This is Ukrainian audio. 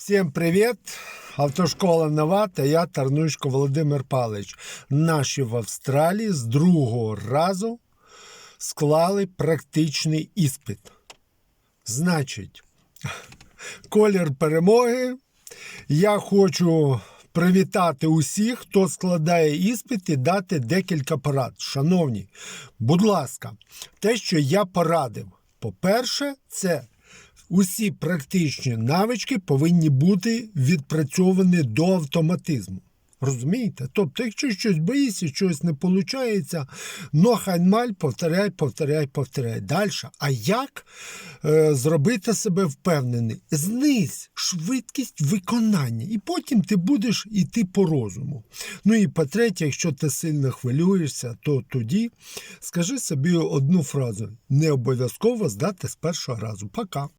Всім привіт! Автошкола Нова та я Тарнушко Володимир Палич. Наші в Австралії з другого разу склали практичний іспит. Значить, колір перемоги. Я хочу привітати усіх, хто складає іспит і дати декілька порад. Шановні, будь ласка, те, що я порадив. По-перше, це усі практичні навички повинні бути відпрацьовані до автоматизму. Розумієте? Тобто, якщо щось боїшся, щось не виходить, но хайнмаль, повторяй, повторяй, повторяй. Далі. А як е, зробити себе впевнений? Знизь швидкість виконання, і потім ти будеш йти по розуму. Ну і по-третє, якщо ти сильно хвилюєшся, то тоді скажи собі одну фразу: не обов'язково здати з першого разу. Пока.